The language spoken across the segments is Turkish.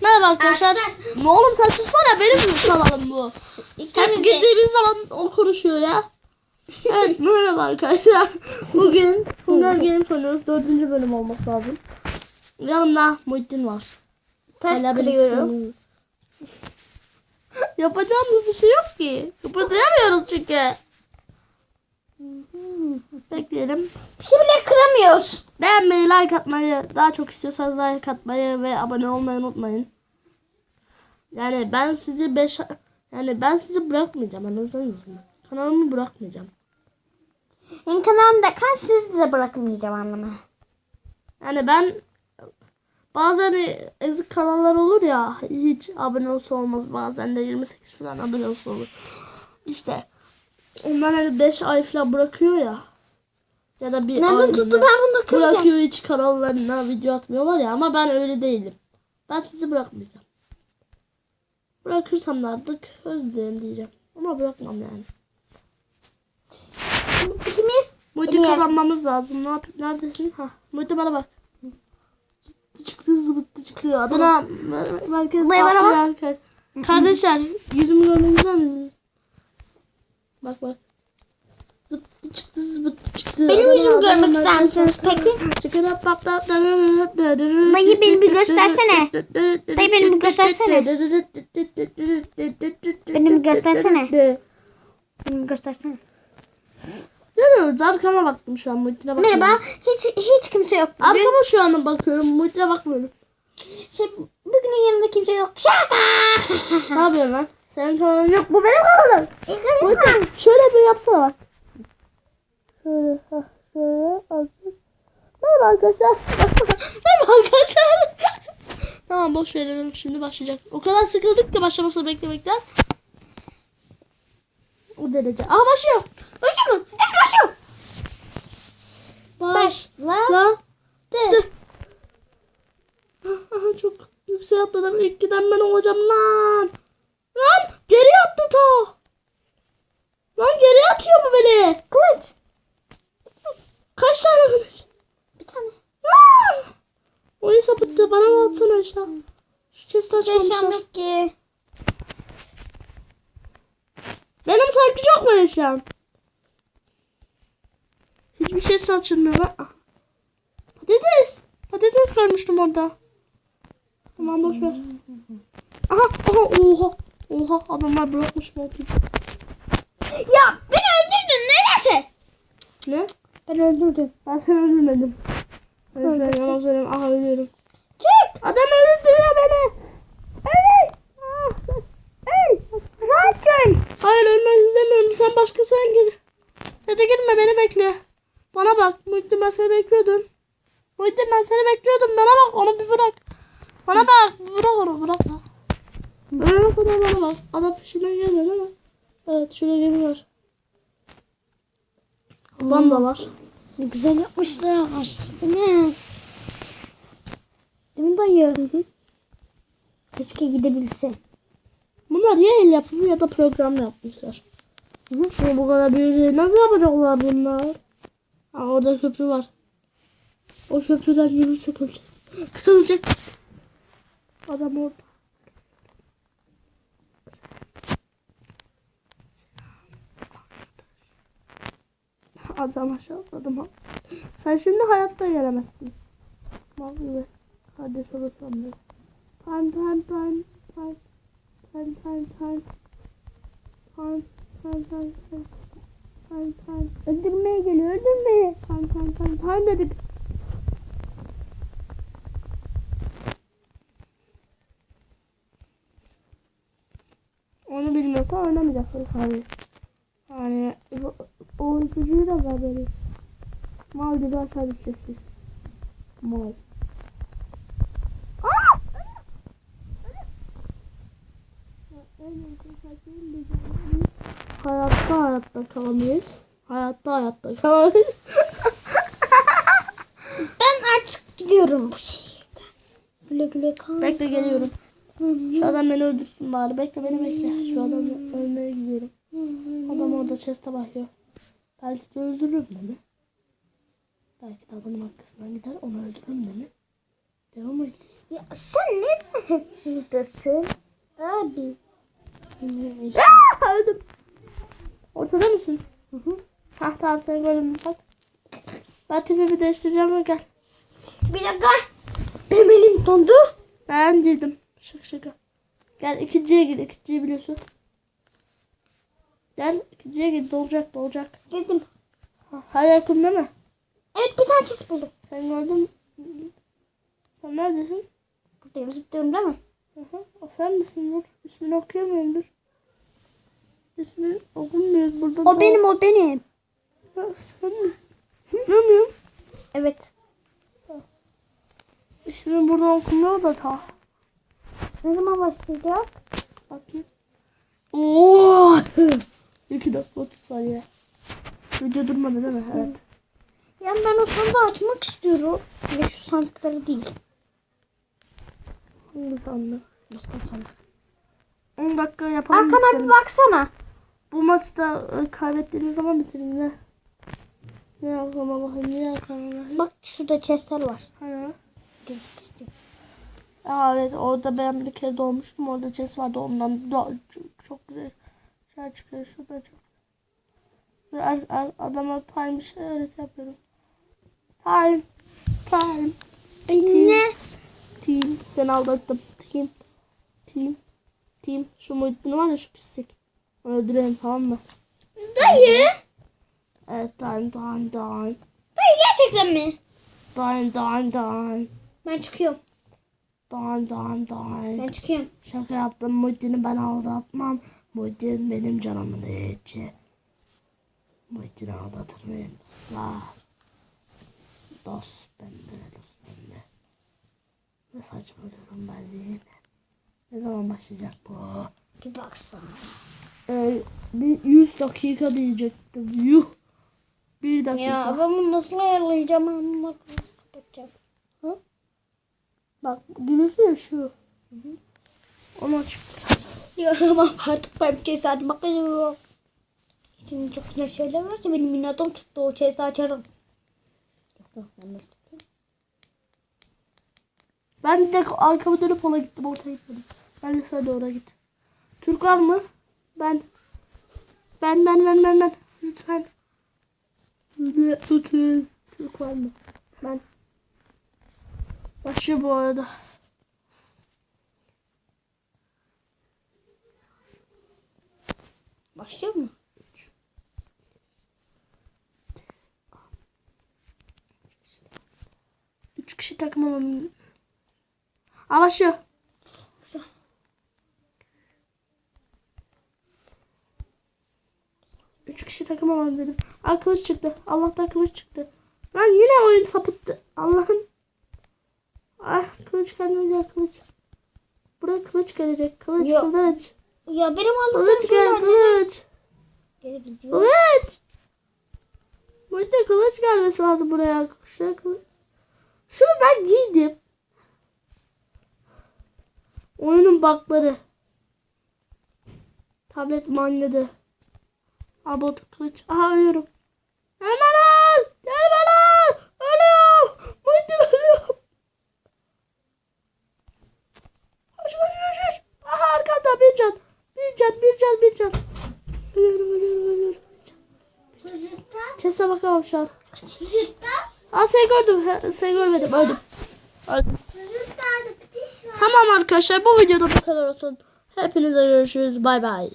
Merhaba arkadaşlar. Arkadaşlar. Oğlum sen sussana benim kanalım bu. Hep girdiğimiz zaman o konuşuyor ya. Evet merhaba arkadaşlar. Bugün Hunger Games oynuyoruz. Dördüncü bölüm olması lazım. Yanımda Muhittin var. Ters Hala kırıyorum. Yapacağımız bir şey yok ki. Kıpırdayamıyoruz çünkü. Bekleyelim. Bir şey bile kıramıyoruz. Beğenmeyi, like atmayı, daha çok istiyorsanız like atmayı ve abone olmayı unutmayın. Yani ben sizi 5 yani ben sizi bırakmayacağım anladınız mı? Kanalımı bırakmayacağım. Benim kanalımda kan sizi de bırakmayacağım anlamı. Yani ben bazen ezik kanallar olur ya hiç abone olsa olmaz bazen de 28 falan abone olsa olur. İşte onlar hani 5 ay falan bırakıyor ya. Ya da bir Nereden tuttu ben bunu kıracağım. bırakıyor hiç kanallarına video atmıyorlar ya ama ben öyle değilim. Ben sizi bırakmayacağım. Bırakırsam da artık özür dilerim diyeceğim. Ama bırakmam yani. İkimiz Muhit'i kazanmamız lazım. Ne yapayım? Neredesin? Ha, Muhit'e bana bak. Çıktı zıbıttı çıktı. Adına merkez Buraya bana bak. Kardeşler yüzümü görmenize misiniz? Bak bak. Zıptı çıktı zıbıttı çıktı. Benim yüzümü görmek ister misiniz peki? Dayı beni bir göstersene. Dayı beni bir göstersene. Beni bir göstersene. Beni göstersene. Görüyoruz arkama baktım şu an Muhit'ine bakıyorum. Merhaba. Hiç hiç kimse yok. Bugün, Arkama şu an bakıyorum Muhit'ine bakmıyorum. şey, bugünün yanında kimse yok. Şaka. Ne yapıyorsun lan? Senin kanalın yok. Bu benim kanalım. Muhittin şöyle bir yapsana bak. Şöyle. Hah, şöyle. azıcık. Merhaba arkadaşlar. Merhaba arkadaşlar. tamam boş verelim. Şimdi başlayacak. O kadar sıkıldık ki başlamasını beklemekten. O derece. Aha başlıyor. Başlıyor mu? Evet başlıyor. Başla. Lan. Dur. Aha, çok yüksek atladım. İlk giden ben olacağım lan. Lan geri attı ta. Lan geri atıyor bu beni. Kılıç. Kaç tane kılıç? Bir tane. Lan. Oyun sapıttı. Bana mı atsana aşağı? Şu chest açmamışlar. yok ki. Benim sanki çok mu yaşam? Hiçbir şey saçılmıyor lan. Patates. Patates koymuştum orada. Tamam boş ver. Aha aha oha. Oha adamlar bırakmış mı okuyayım. Ya beni öldürdün nedense? Ne? Ben öldürdüm. Ben seni öldürmedim. Öyle söyleyeyim yalan söyleyeyim. Aha ölüyorum. Çık. Adam öldürüyor beni. Hey. Ah, Hey. Rahatın. Hayır ölmek istemiyorum. Sen başkasına gir. Hadi girme beni bekle. Bana bak. Muhittin ben seni bekliyordum. Muhittin ben seni bekliyordum. Bana bak onu bir bırak. Bana bak. Bırak onu bırak. Ölene kadar bana bak. Adam peşinden gelmedi ama. Evet şurada gemi var. Adam da var. Ne güzel yapmışlar. Değil mi? Değil mi dayı? Keşke gidebilse. Bunlar ya el yapımı ya da program yapmışlar. Hı hı. Bu kadar şey nasıl yapacaklar bunlar? Ha, orada köprü var. O köprüden yürürsek öleceğiz. Kırılacak. Adam orada. Adam aşağı atladım. Sen şimdi hayatta gelemezsin. Mal gibi. Kardeş olursam da. Time time time time. Time time time. Time time time time. Time time. Öldürmeye geliyor öldürmeye. Time time time time dedik. Onu bilmiyorsa oynamayacaksın abi. Yani bu- o ipucuyu da ver beni. Mal gibi aşağı düşeceksin. Mal. Aa! Hayatta hayatta kalamayız. Hayatta hayatta kalamayız. Ben artık gidiyorum bu şehirden. Güle güle kal. Bekle geliyorum. Şu adam beni öldürsün bari. Bekle beni bekle. Şu adam ölmeye gidiyorum. Adam orada chest'e bakıyor. Belki de öldürürüm değil mi? Belki de adamın arkasından gider onu öldürürüm değil mi? Devam et. Ya sen ne? Buradasın. Abi. Aa, öldüm. Ortada mısın? Hı hı. Hah tamam seni gördüm bak. Ben tipimi değiştireceğim gel. Bir dakika. Benim elim dondu. Ben girdim. Şaka şaka. Gel ikinciye gir. İkinciyi biliyorsun. Gel ikinciye gir. Dolacak dolacak. Dedim. Ha, Her yakın değil mi? Evet bir tane çiz buldum. Sen gördün. Sen neredesin? Buradayım zıplıyorum değil mi? Hı hı. O sen misin Nur? İsmini okuyamıyorum Dur. İsmini okumuyoruz burada. O benim o benim. Ha, sen mi? Bilmiyorum. Evet. İsmini buradan okumuyor da ta. Ne zaman başlayacak? Bakayım. Oo! 2 dakika 30 saniye. Video durmadı değil mi? Evet. Yani ben o sandığı açmak istiyorum. Ve şu sandıkları değil. Hangi sandık? Başka sandık. 10 dakika yapalım. Arkana bitirelim. bir baksana. Bu maçta e, kaybettiğimiz zaman bitirelim ne? Ne arkama bakayım ne arkama bakayım. Bak şurada chestler var. Hani? Gözük istiyorum. Aa, evet orada ben bir kere doğmuştum. Orada chest vardı ondan da çok, çok güzel şeyler çıkıyor. Şurada çok. Adama time bir şey öğret yapıyorum. Time. Time. Ne? Team. Seni aldattım. Team. Team. Team. Şu Muhittin var ya şu pislik. Onu öldürelim tamam mı? Dayı. Evet time time time. Dayı gerçekten mi? Time time time. Ben çıkıyorum. Time time time. Ben çıkıyorum. Şaka yaptım. Muhittin'i ben aldatmam. Muhittin benim canımın içi. Muhittin'i aldatır mıyım? La. Dost bende. Dost bende. Ne saçmalıyorum ben yine. Ne zaman başlayacak bu? Bir baksana. Ee, bir 100 dakika diyecektim. Yuh. Bir dakika. Ya ben bunu nasıl ayarlayacağım? Ben bunu nasıl kapatacağım? Bak gülüsü ya şu. Onu aç. Ya ama artık ben bir chest açmak istiyorum. Şimdi çok güzel şeyler varsa benim minatom tuttu. O chest'i açarım. Yok yok ben de tutayım. Ben de arkamı dönüp ona gittim. Ortaya gitmedim. Ben de de oraya git. Türk var mı? Ben. Ben ben ben ben ben. Lütfen. Lütfen. Türk var mı? Ben. Başlıyor bu arada. Başlıyor mu? Üç kişi takım alalım. Aa başlıyor. Güzel. Üç kişi takım alalım dedim. Aa kılıç çıktı. Allah'tan kılıç çıktı. Lan yine oyun sapıttı. Allah'ın. Ah kılıç gelecek kılıç. Buraya kılıç gelecek. Kılıç Yok. kılıç. Ya benim aldığım Kılıç gel kılıç. Geri gidiyor. Kılıç. Burada kılıç gelmesi lazım buraya. Şuraya kılıç. Şunu ben giydim. Oyunun bakları. Tablet manyadı. Abot kılıç. Aha ölüyorum. Hemen al. Gelme lan. Ölüyorum. Muhittin ölüyorum. Koş koş koş koş. Aha arkanda bir can. Bir can bir can. Ölüyorum ölüyorum ölüyorum. Sese bakamam şu an. Aa seni gördüm. Seni görmedim. Öldüm. Öldüm. Tamam arkadaşlar bu videoda bu kadar olsun. Hepinize görüşürüz. Bay bay.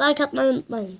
Like atmayı unutmayın.